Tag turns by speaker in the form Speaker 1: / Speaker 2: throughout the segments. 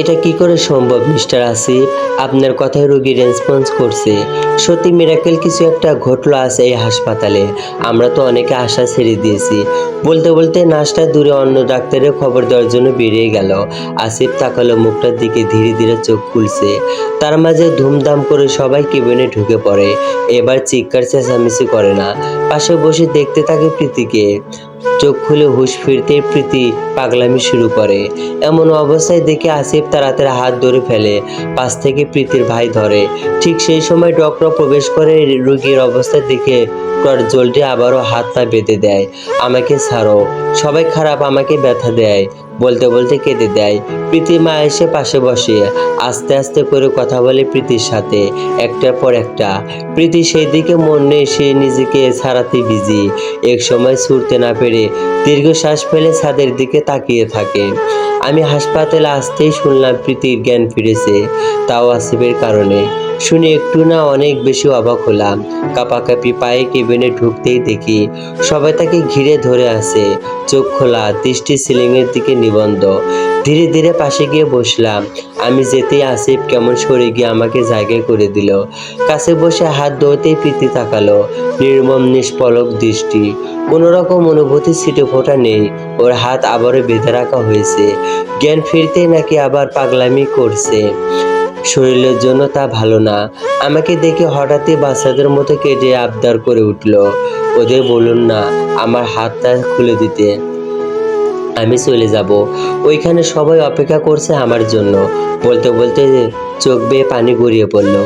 Speaker 1: এটা কি করে সম্ভব, মিস্টার আসিফ? আপনার কথায় রোগী রেসপন্স করছে। সত্যি মিরাকেল কিছু একটা ঘটলো আছে এই হাসপাতালে। আমরা তো অনেকে আশা ছেড়ে দিয়েছি। বলতে বলতে নার্সটা দূরে অন্য ডাক্তারের খবর দেওয়ার জন্য বেরিয়ে গেল। আসিফ তাকালো মুখটার দিকে, ধীরে ধীরে চোখ খুলছে। তার মাঝে ধুমধাম করে সবাই কেবিনে ঢুকে পড়ে। এবার চিৎকার চেঁচামেচি করে না। পাশে বসে দেখতে থাকে প্রীতিকে। চোখ খুলে হুশ ফিরতে প্রীতি পাগলামি শুরু করে। এমন অবস্থায় দেখে আসিফ তার হাতের হাত ধরে ফেলে, পাশ থেকে প্রীতির ভাই ধরে। ঠিক সেই সময় ডক্টর প্রবেশ করে রোগীর অবস্থা দেখে জলটি আবারও হাত পা বেঁধে দেয়, আমাকে ছাড়ো। সবাই খারাপ, আমাকে ব্যথা দেয়। বলতে বলতে কেঁদে দেয়। প্রীতি মা এসে পাশে বসে, আস্তে আস্তে করে কথা বলে প্রীতির সাথে, একটার পর একটা। প্রীতি সেই দিকে মন নেই সে নিজেকে ছাড়াতে বিজি এক সময় ছুটতে না পেরে দীর্ঘশ্বাস ফেলে ছাদের দিকে তাকিয়ে থাকে। আমি হাসপাতালে আসতেই শুনলাম প্রীতির জ্ঞান ফিরেছে, তাও আসিফের কারণে। শুনে একটু না অনেক বেশি অবাক হলাম। কাপাকাপি পায়ে কেবিনে ঢুকতেই দেখি সবাই তাকে ঘিরে ধরে আছে। চোখ খোলা, দৃষ্টি সিলিংয়ের দিকে নিবন্ধ। ধীরে ধীরে পাশে গিয়ে বসলাম। আমি যেতেই আসিফ কেমন সরে গিয়ে আমাকে জায়গায় করে দিল। কাছে বসে হাত ধরতেই প্রীতি তাকালো। নির্মম, নিষ্পলক দৃষ্টি। কোনো রকম অনুভূতি ছিটে ফোটা নেই। ওর হাত আবারও বেঁধে রাখা হয়েছে। জ্ঞান ফিরতেই নাকি আবার পাগলামি করছে। শরীরের জন্য তা ভালো না। আমাকে দেখে হঠাৎই বাচ্চাদের মতো কেটে আবদার করে উঠল। ওদের বলুন না, আমার হাতটা খুলে দিতে। আমি চলে যাব। ওইখানে সবাই অপেক্ষা করছে আমার জন্য। বলতে বলতে চোখ বেয়ে পানি গড়িয়ে পড়ল।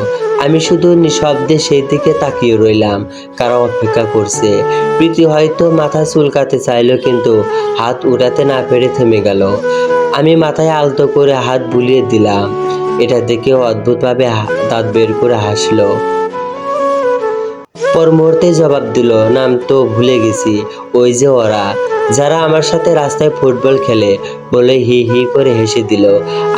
Speaker 1: আমি শুধু নিঃশব্দে সেই দিকে তাকিয়ে রইলাম, কারণ অপেক্ষা করছে। প্রীতি হয়তো মাথা চুলকাতে চাইলো, কিন্তু হাত উঠাতে না পেরে থেমে গেল। আমি মাথায় আলতো করে হাত বুলিয়ে দিলাম। এটা দেখেও অদ্ভুতভাবে দাঁত বের করে হাসলো। পর মুহূর্তে জবাব দিল, নাম তো ভুলে গেছি, ওই যে ওরা। যারা আমার সাথে রাস্তায় ফুটবল খেলে, বলে হি হি করে হেসে দিল।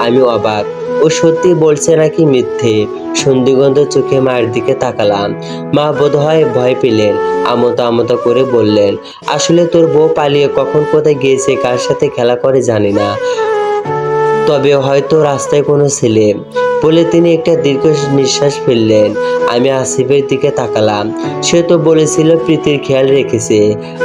Speaker 1: আমি অবাক, ও সত্যি বলছে নাকি মিথ্যে? সন্ধিগন্ধ চোখে মায়ের দিকে তাকালাম। মা বোধহয় ভয় পেলেন আমতা আমতা করে বললেন, আসলে তোর বউ পালিয়ে কখন কোথায় গিয়েছে, কার সাথে খেলা করে জানি না। তবে হয়তো রাস্তায় কোনো ছেলে। বলে তিনি একটা দীর্ঘ নিঃশ্বাস ফেললেন। আমি আসিফের দিকে তাকালাম। সে তো বলেছিল প্রীতির খেয়াল রেখেছে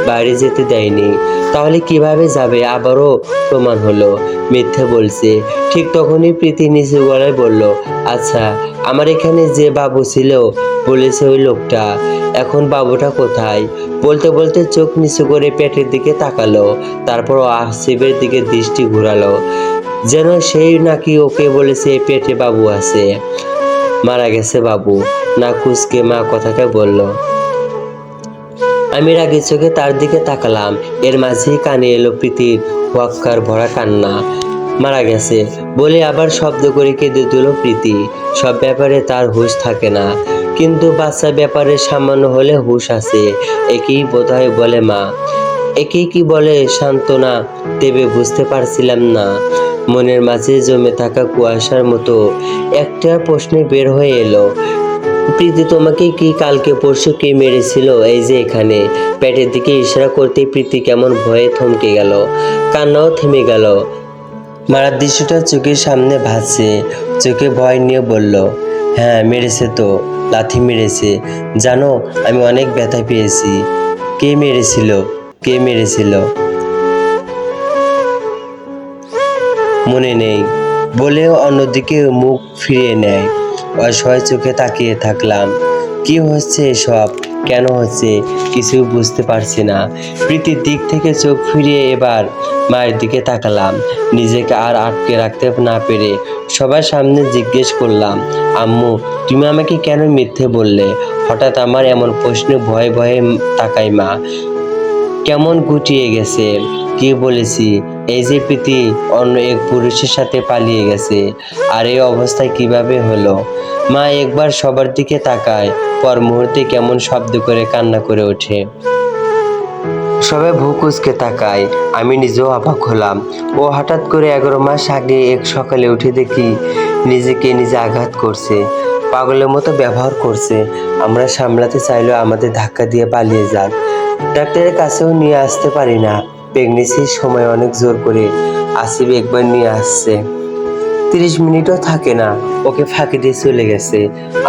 Speaker 1: বাইরে যেতে দেয়নি। তাহলে কীভাবে যাবে? আবারও প্রমাণ হলো। মিথ্যে বলছে। ঠিক তখনই প্রীতি নিচু গলায় বলল আচ্ছা আমার এখানে যে বাবু ছিল, বলেছে ওই লোকটা। এখন বাবুটা কোথায়? বলতে বলতে চোখ নিচু করে পেটের দিকে তাকালো। তারপর আসিফের দিকে দৃষ্টি ঘুরালো। যেন সেই নাকি ওকে বলেছে, পেটে বাবু আছে। মারা গেছে বাবু। না কুসকে মা কথাটা বলল। আমি রাগে চোখে তার দিকে তাকালাম। এর মাঝেই কানে এলো প্রীতির ওয়াক্কার ভরা কান্না। মারা গেছে। বলে আবার শব্দ করে কেঁদে দিল প্রীতি। সব ব্যাপারে তার হুঁশ থাকে না। কিন্তু বাচ্চা ব্যাপারে সামান্য হলে হুঁশ আছে। একেই বোধহয় বলে মা। একেই কি বলে সান্ত্বনা দেবে বুঝতে পারছিলাম না। মনের মাঝে জমে থাকা কুয়াশার মতো একটা প্রশ্নে বের হয়ে এলো, প্রীতি, তোমাকে কি কালকে পরশু কে মেরেছিল? এই যে এখানে। পেটের দিকে ইশারা করতে প্রীতি কেমন ভয়ে থমকে গেল, কান্নাও থেমে গেল। মারার দৃশ্যটা চোখের সামনে ভাসছে, চোখে ভয় নিয়ে বলল হ্যাঁ মেরেছে তো, লাথি মেরেছে। জানো, আমি অনেক ব্যথা পেয়েছি। কে মেরেছিল? কে মেরেছিল? মনে নেই, বলেও অন্যদিকে মুখ ফিরিয়ে নেয়। অসহায় চোখে তাকিয়ে থাকলাম, কি হচ্ছে এসব? কেন হচ্ছে? কিছু বুঝতে পারছি না। প্রীতির দিক থেকে চোখ ফিরিয়ে এবার মায়ের দিকে তাকালাম। নিজেকে আর আটকে রাখতে না পেরে সবার সামনে জিজ্ঞেস করলাম, আম্মু, তুমি আমাকে কেন মিথ্যে বললে? হঠাৎ আমার এমন প্রশ্নে ভয়ে ভয়ে তাকাই মা। কেমন গুটিয়ে গেছে? কি বলেছি? এই যে প্রীতি অন্য এক পুরুষের সাথে পালিয়ে গেছে। আর এই অবস্থায় কীভাবে হলো? মা একবার সবার দিকে তাকায়, পর মুহূর্তে কেমন শব্দ করে কান্না করে ওঠে। সবাই ভুকুসকে তাকায়, আমি নিজেও অবাক হলাম। ও হঠাৎ করে এগারো মাস আগে এক সকালে উঠে দেখি নিজেকে নিজে আঘাত করছে, পাগলের মতো ব্যবহার করছে। আমরা সামলাতে চাইলেও আমাদের ধাক্কা দিয়ে পালিয়ে যাক। ডাক্তারের কাছেও নিয়ে আসতে পারি না। প্রেগনেন্সির সময় অনেক জোর করে আসিফ একবার নিয়ে আসছে। তিরিশ মিনিটও থাকে না, ওকে ফাঁকি দিয়ে চলে গেছে।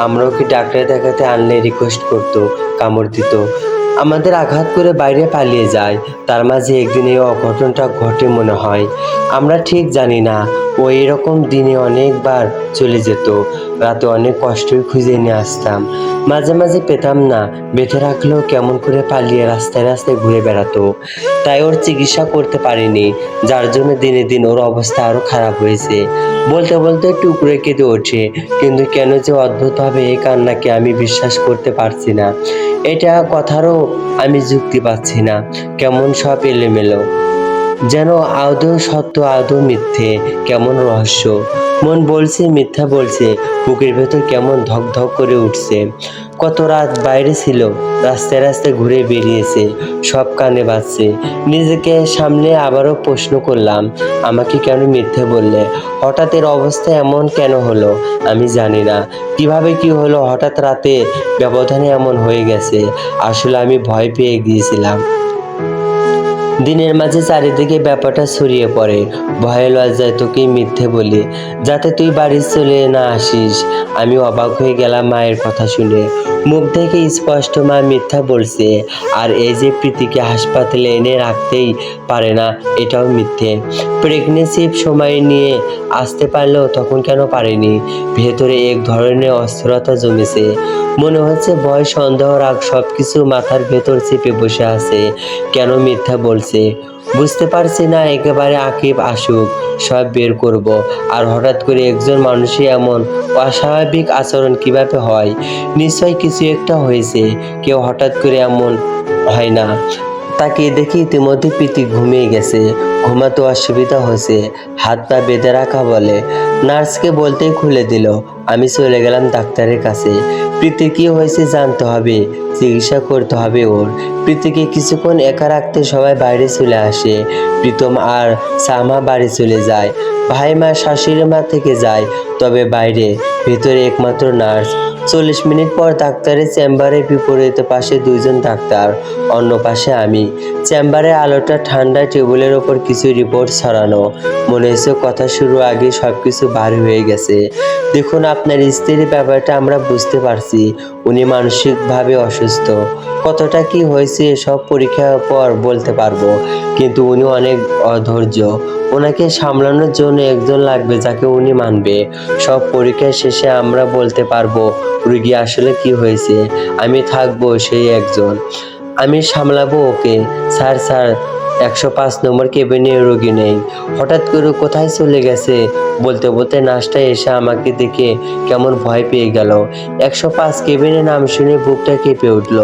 Speaker 1: আমরা ওকে ডাক্তার দেখাতে আনলে রিকোয়েস্ট করতো, কামড় দিত। আমাদের আঘাত করে বাইরে পালিয়ে যায়, তার মাঝে একদিন এই অঘটনটা ঘটে মনে হয়। আমরা ঠিক জানি না ও এরকম দিনে অনেকবার চলে যেত। রাতে অনেক কষ্টই খুঁজে নিয়ে আসতাম। মাঝে মাঝে পেতাম না, বেঁধে রাখলেও কেমন করে পালিয়ে রাস্তায় রাস্তায় ঘুরে বেড়াতো। তাই ওর চিকিৎসা করতে পারিনি, যার জন্য দিনে দিন ওর অবস্থা আরও খারাপ হয়েছে। বলতে বলতে টুকরে কেঁদে ওঠে, কিন্তু কেন যে অদ্ভুত হবে এই কান্নাকে আমি বিশ্বাস করতে পারছি না। এটা কথারও আমি যুক্তি পাচ্ছি না। কেমন সব এলোমেলো। যেন আদৌ সত্য, আদৌ মিথ্যে, কেমন রহস্য? মন বলছে, মিথ্যা বলছে, বুকের ভেতর কেমন ধক ধক করে উঠছে। কত রাত বাইরে ছিল, রাস্তায় রাস্তায় ঘুরে বেরিয়েছে, সব কানে বাজছে। নিজেকে সামনে আবারও প্রশ্ন করলাম, আমাকে কেন মিথ্যে বললে? হঠাৎ এর অবস্থা এমন কেন হলো? আমি জানি না। কীভাবে কি হলো? হঠাৎ রাতে ব্যবধানে এমন হয়ে গেছে। আসলে আমি ভয় পেয়ে গিয়েছিলাম। দিনের মাঝে চারিদিকে ব্যাপারটা ছড়িয়ে পড়ে। ভয়ে লজ্জায় তোকেই মিথ্যে বলি, যাতে তুই বাড়ির চলে না আসিস। আমি অবাক হয়ে গেলাম মায়ের কথা শুনে। মুখ থেকে স্পষ্ট মা মিথ্যা বলছে, আর এই যে প্রীতিকে হাসপাতালে এনে রাখতেই পারে না, এটাও মিথ্যে। প্রেগনেন্সির সময় নিয়ে আসতে পারলেও তখন কেন পারেনি? ভেতরে এক ধরনের অস্থিরতা জমেছে। মনে হচ্ছে ভয়, সন্দেহ, রাগ সব কিছু মাথার ভেতর চেপে বসে আছে। কেন মিথ্যা বলছে? বুঝতে পারছি না, একেবারে আকিব আসুক, সব বের করব। আর হঠাৎ করে একজন মানুষই এমন অস্বাভাবিক আচরণ কীভাবে হয়? নিশ্চয় কিছু একটা হয়েছে, কেউ হঠাৎ করে এমন হয় না। তাকে দেখি ইতিমধ্যে প্রীতি ঘুমিয়ে গেছে। ঘুমাতে অসুবিধা হয়েছে। হাত পা বেঁধে রাখা বলে। নার্সকে বলতেই খুলে দিল, আমি চলে গেলাম ডাক্তারের কাছে। প্রীতির কি হয়েছে জানতে হবে। চিকিৎসা করতে হবে ওর। প্রীতিকে কিছুক্ষণ একা রাখতে সবাই বাইরে চলে আসে। প্রীতম আর সামা বাড়ি চলে যায়। ভাই মা শাশুড়ি মা থেকে যায়, তবে বাইরে। ভেতরে একমাত্র নার্স। চল্লিশ মিনিট পর ডাক্তারের চেম্বারের বিপরীত পাশে দুইজন ডাক্তার, অন্য পাশে আমি। চেম্বারে আলোটা ঠান্ডা টেবিলের ওপর কিছু রিপোর্ট ছড়ানো। মনে হচ্ছে কথা শুরু আগে সব কিছু বার হয়ে গেছে। দেখুন, আপনার স্ত্রীর ব্যাপারটা আমরা বুঝতে পারছি। উনি মানসিকভাবে অসুস্থ। কতটা কি হয়েছে সব পরীক্ষার পর বলতে পারব। কিন্তু উনি অনেক অধৈর্য। ওনাকে সামলানোর জন্য একজন লাগবে যাকে উনি মানবে। সব পরীক্ষা শেষে আমরা বলতে পারব, রুগী, আসলে কি হয়েছে? আমি থাকব সেই একজন। আমি সামলাবো ওকে। স্যার স্যার একশো পাঁচ নম্বর কেবিনে রোগী নেই। হঠাৎ করে কোথায় চলে গেছে? বলতে বলতে নাচটা এসে আমাকে দেখে কেমন ভয় পেয়ে গেল। একশো পাঁচ কেবিনের নাম শুনে বুকটা কেঁপে উঠল।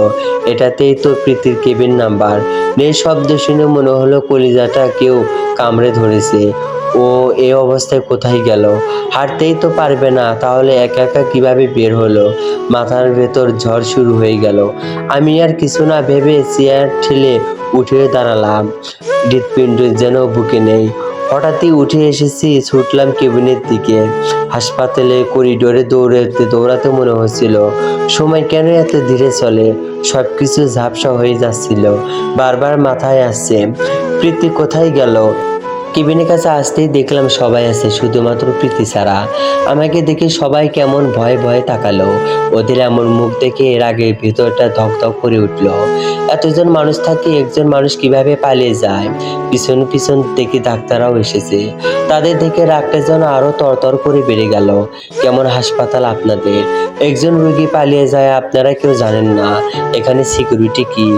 Speaker 1: এটাতেই তো প্রীতির কেবিন নাম্বার। নেই শব্দ শুনে মনে হলো কলিজাটা কেউ কামড়ে ধরেছে। ও এই অবস্থায় কোথায় গেল? হাঁটতেই তো পারবে না, তাহলে একা একা কীভাবে বের হলো? মাথার ভেতর ঝড় শুরু হয়ে গেল। আমি আর কিছু না ভেবে চেয়ার ঠেলে উঠে দাঁড়ালাম। হৃৎপিণ্ড যেন বুকে নেই। হঠাৎই উঠে এসেছি ছুটলাম কেবিনের দিকে। হাসপাতালে করিডোরে দৌড়াতে দৌড়াতে মনে হচ্ছিল, সময় কেন এত ধীরে চলে? সব কিছু ঝাপসা হয়ে যাচ্ছিল। বারবার মাথায় আসছে, প্রীতি কোথায় গেল? কেবিনের কাছে আসতেই দেখলাম সবাই আছে, শুধুমাত্র প্রীতি ছাড়া। আমাকে দেখে সবাই কেমন ভয়ে ভয়ে তাকালো। ওদের এমন মুখ দেখে এর আগে ভিতরটা ধক ধক করে উঠল। এতজন মানুষ থাকে একজন মানুষ কীভাবে পালিয়ে যায়? পিছন পিছন দেখি ডাক্তাররাও এসেছে। তাদের দেখে রাগটা যেন আরও তরতর করে বেড়ে গেল। কেমন হাসপাতাল আপনাদের? একজন রোগী পালিয়ে যায় আপনারা কেউ জানেন না। এখানে সিকিউরিটি কি?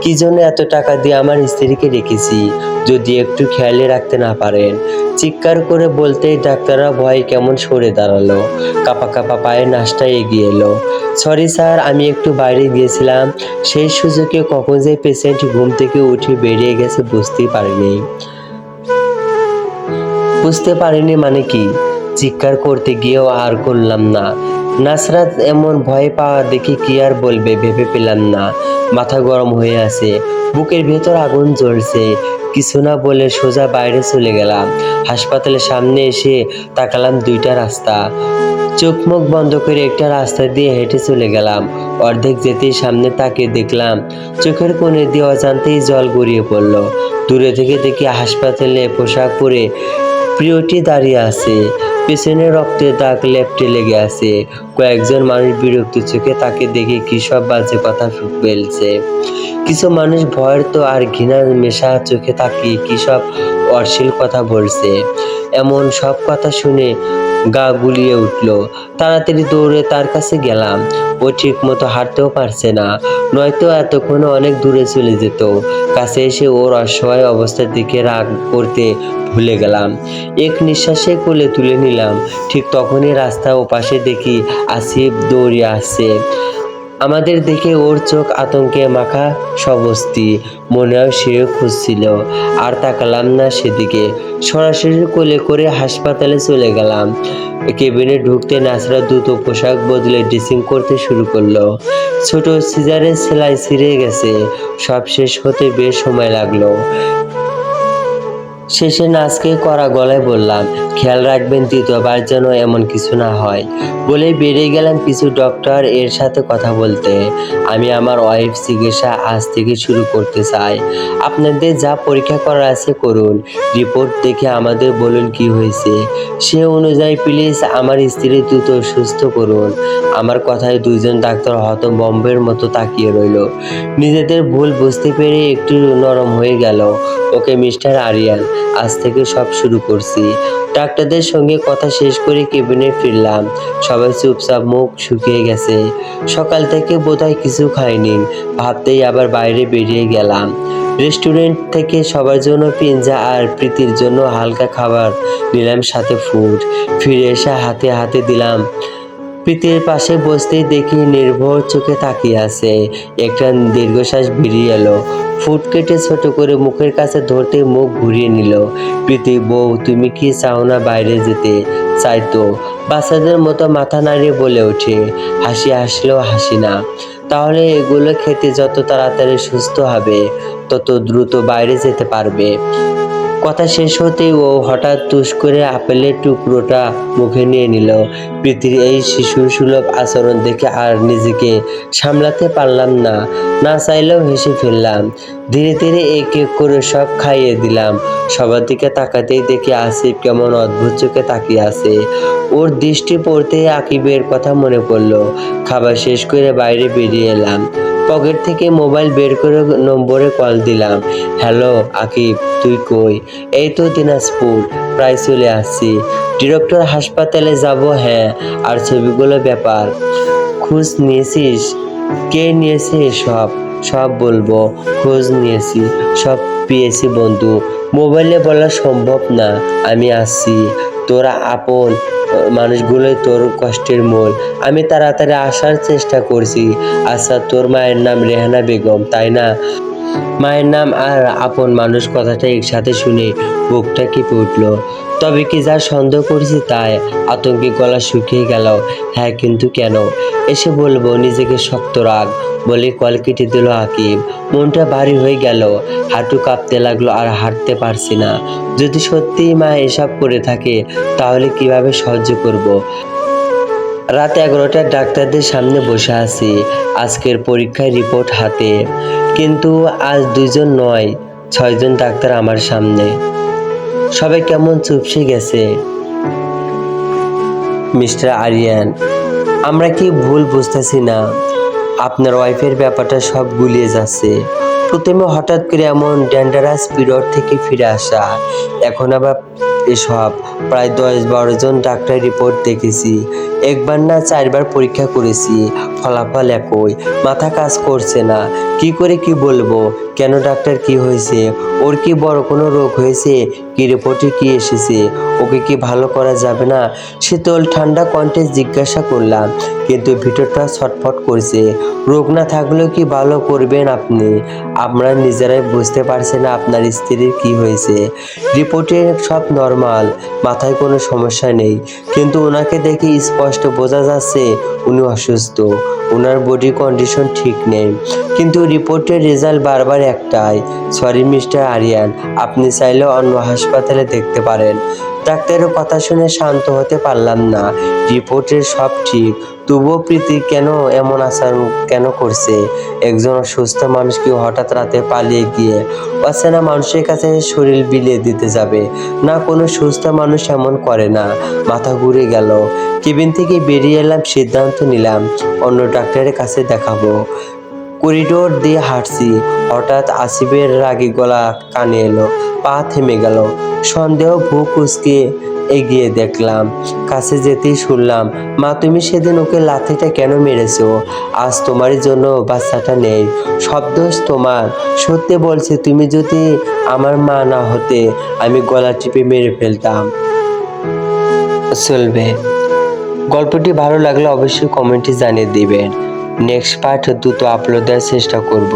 Speaker 1: কি জন্য এত টাকা দিয়ে আমার স্ত্রীকে রেখেছি? যদি একটু খেয়ালে রাখতে না পারেন, চিৎকার করে বলতেই ডাক্তাররা ভয় কেমন সরে দাঁড়াল। কাপা কাপা পায়ে নাশটা এগিয়ে এলো। সরি স্যার, আমি একটু বাইরে গিয়েছিলাম। সেই সুযোগে কখন যে পেশেন্ট ঘুম থেকে উঠে বেরিয়ে গেছে বুঝতেই পারিনি। বুঝতে পারিনি মানে কি? চিৎকার করতে গিয়েও আর করলাম না। নাসরাত এমন ভয় পাওয়া দেখে কি আর বলবে ভেবে পেলাম না। মাথা গরম হয়ে আছে। বুকের ভেতর আগুন জ্বলছে। কিছু না বলে সোজা বাইরে চলে গেলাম। হাসপাতালের সামনে এসে তাকালাম দুইটা রাস্তা। চোখ মুখ বন্ধ করে একটা রাস্তা দিয়ে হেঁটে চলে গেলাম। অর্ধেক যেতেই সামনে তাকে দেখলাম চোখের কোণে দিয়ে অজান্তেই জল গড়িয়ে পড়ল। দূরে থেকে দেখি হাসপাতালে পোশাক পরে প্রিয়টি দাঁড়িয়ে আছে। পেছনে রক্তের দাগ লেপটে লেগে আছে। কয়েকজন মানুষ বিরক্ত চোখে তাকে দেখে কৃষক সব বাজে কথা ফেলছে। কিছু মানুষ ভয়ের তো আর ঘৃণার মেশা চোখে তাকিয়ে কৃষক সব অশ্লীল কথা বলছে। এমন সব কথা শুনে গা গুলিয়ে উঠল। তাড়াতাড়ি দৌড়ে তার কাছে গেলাম। ও ঠিক মতো হাঁটতেও পারছে না, নয়তো এতক্ষণ অনেক দূরে চলে যেত। কাছে এসে ওর অসহায় অবস্থার দিকে রাগ করতে ভুলে গেলাম। এক নিঃশ্বাসে কোলে তুলে নিলাম। ঠিক তখনই রাস্তা ও পাশে দেখি আসিফ দৌড়িয়ে আসছে। আমাদের দেখে ওর চোখ আতঙ্কে মাখা সবস্তি মনে হয় সেও খুঁজছিল। আর তাকালাম না সেদিকে। সরাসরি কোলে করে হাসপাতালে চলে গেলাম। কেবিনে ঢুকতে নাসরা দ্রুত পোশাক বদলে ড্রেসিং করতে শুরু করল। ছোট সিজারের সেলাই ছিঁড়ে গেছে। সব শেষ হতে বেশ সময় লাগল। শেষে নাচকে করা গলায় বললাম, খেয়াল রাখবেন দ্বিতীয়বার যেন এমন কিছু না হয়। বলেই বেরিয়ে গেলাম কিছু ডক্টর এর সাথে কথা বলতে। আমি আমার ওয়াইফ চিকিৎসা আজ থেকে শুরু করতে চাই। আপনাদের যা পরীক্ষা করার আছে করুন। রিপোর্ট দেখে আমাদের বলুন কি হয়েছে। সে অনুযায়ী প্লিজ আমার স্ত্রী দ্রুত সুস্থ করুন। আমার কথায় দুইজন ডাক্তার হতবম্বের মতো তাকিয়ে রইল। নিজেদের ভুল বুঝতে পেরে একটু নরম হয়ে গেল। ওকে মিস্টার আরিয়ান আজ থেকে সব শুরু করছি। ডাক্তারদের সঙ্গে কথা শেষ করে কেবিনে ফিরলাম। সবাই চুপচাপ মুখ শুকিয়ে গেছে। সকাল থেকে বোধহয় কিছু খাইনি। ভাবতেই আবার বাইরে বেরিয়ে গেলাম। রেস্টুরেন্ট থেকে সবার জন্য পিৎজা আর প্রীতির জন্য হালকা খাবার নিলাম সাথে ফুড ফিরে এসে হাতে হাতে দিলাম প্রীতির পাশে বসতেই দেখি নির্ভর চোখে তাকিয়ে আছে। একটা দীর্ঘশ্বাস বেরিয়ে এলো। ফুট কেটে ছোট করে মুখের কাছে ধরতে মুখ ঘুরিয়ে নিল। প্রীতি, বউ, তুমি কি চাও না বাইরে যেতে? চাইতো বাচ্চাদের মতো মাথা নাড়িয়ে বলে ওঠে। হাসি আসলেও হাসি না। তাহলে এগুলো খেতে যত তাড়াতাড়ি সুস্থ হবে, তত দ্রুত বাইরে যেতে পারবে। কথা শেষ হতেই ও হঠাৎ তুস করে আপেলের টুকরোটা মুখে নিয়ে নিল। প্রীতির এই শিশু সুলভ আচরণ দেখে আর নিজেকে সামলাতে পারলাম না। না চাইলেও হেসে ফেললাম। ধীরে ধীরে এক এক করে সব খাইয়ে দিলাম। সবার দিকে তাকাতেই দেখে আসিফ কেমন অদ্ভুত চোখে তাকিয়ে আছে। ওর দৃষ্টি পড়তেই আকিবের কথা মনে পড়ল। খাবার শেষ করে বাইরে বেরিয়ে এলাম। পকেট থেকে মোবাইল বের করে নম্বরে কল দিলাম। হ্যালো, আকিব, তুই কই? এই তো দিনাজপুর, প্রায় চলে আসছি। ডিরেক্টর হাসপাতালে যাব হ্যাঁ আর ছবিগুলো ব্যাপার। খোঁজ নিয়েছিস? কে নিয়েছে সব? সব বলব, খোঁজ নিয়েছি, সব পেয়েছি বন্ধু। মোবাইলে বলা সম্ভব না, আমি আসছি। তোরা আপন মানুষগুলোই তোর কষ্টের মূল। আমি তাড়াতাড়ি আসার চেষ্টা করছি। আচ্ছা তোর মায়ের নাম রেহানা বেগম, তাই না? মায়ের নাম আর আপন মানুষ কথাটা একসাথে শুনে বুকটা কেঁপে উঠল। তবে কি যা সন্দেহ করেছি তাই আতঙ্কে গলা শুকিয়ে গেল। হ্যাঁ কিন্তু কেন? এসে বলব, নিজেকে শক্ত রাখ, বলে কল কেটে দিল আকিব মনটা ভারী হয়ে গেল। হাঁটু কাঁপতে লাগল আর হাঁটতে পারছি না। যদি সত্যিই মা এসব করে থাকে, তাহলে কীভাবে সহ্য করব। রাত এগারোটার ডাক্তারদের সামনে বসে আছি। আজকের পরীক্ষায় রিপোর্ট হাতে। কিন্তু আজ দুজন নয়, ছয়জন ডাক্তার আমার সামনে। সবাই কেমন চুপসে গেছে। মিস্টার আরিয়ান, আমরা কি ভুল বুঝতেছি না? আপনার ওয়াইফের ব্যাপারটা সব গুলিয়ে যাচ্ছে। প্রথমে হঠাৎ করে এমন ড্যান্ডারাস পিরিয়ড থেকে ফিরে আসা। এখন আবার এসব। প্রায় দশ বারো জন ডাক্তার রিপোর্ট দেখেছি। একবার না চারবার পরীক্ষা করেছি, ফলাফল একই, মাথা কাজ করছে না। কি করে কি বলব? কেন ডাক্তার কি হয়েছে? ওর কি বড় কোনো রোগ হয়েছে? কি রিপোর্টে কি এসেছে? ওকে কি ভালো করা যাবে না? শীতল, ঠান্ডা কণ্ঠে জিজ্ঞাসা করলাম, কিন্তু ভিতরটা ছটফট করছে। রোগ না থাকলেও কি ভালো করবেন আপনি? আমরা নিজেরাই বুঝতে পারছি না আপনার স্ত্রীর কি হয়েছে। রিপোর্টে সব নর্মাল মাথায় কোনো সমস্যা নেই। কিন্তু ওনাকে দেখে স্পষ্ট বোঝা যাচ্ছে, উনি অসুস্থ। ওনার বডি কন্ডিশন ঠিক নেই। কিন্তু রিপোর্টের রেজাল্ট বারবার একটাই। সরি মিস্টার আরিয়ান আপনি চাইলে অন্য হাসপাতালে দেখতে পারেন। ডাক্তারের কথা শুনে শান্ত হতে পারলাম না। রিপোর্টের সব ঠিক, তবুও প্রীতি কেন এমন আচরণ কেন করছে? একজন অসুস্থ মানুষকে হঠাৎ রাতে পালিয়ে গিয়ে অচেনা মানুষের কাছে শরীর বিলিয়ে দিতে যাবে? না, কোনো সুস্থ মানুষ এমন করে না। মাথা ঘুরে গেল। কেবিন থেকে বেরিয়ে এলাম, সিদ্ধান্ত নিলাম, অন্য ডাক্তারের কাছে দেখাবো। করিডোর দিয়ে হাঁটছি। হঠাৎ আসিফের রাগী গলা কানে এলো, পা থেমে গেল। সন্দেহ ভু কুচকে এগিয়ে দেখলাম, কাছে যেতেই শুনলাম, মা, তুমি সেদিন ওকে লাথিটা কেন মেরেছো? আজ তোমার জন্য বাচ্চাটা নেই। সব দোষ তোমার। সত্যি বলছে, তুমি যদি আমার মা না হতে, আমি গলা টিপে মেরে ফেলতাম। চলবে। গল্পটি ভালো লাগলে অবশ্যই কমেন্টে জানিয়ে দিবেন। নেক্সট পার্ট দ্রুত আপলোড দেওয়ার চেষ্টা করব।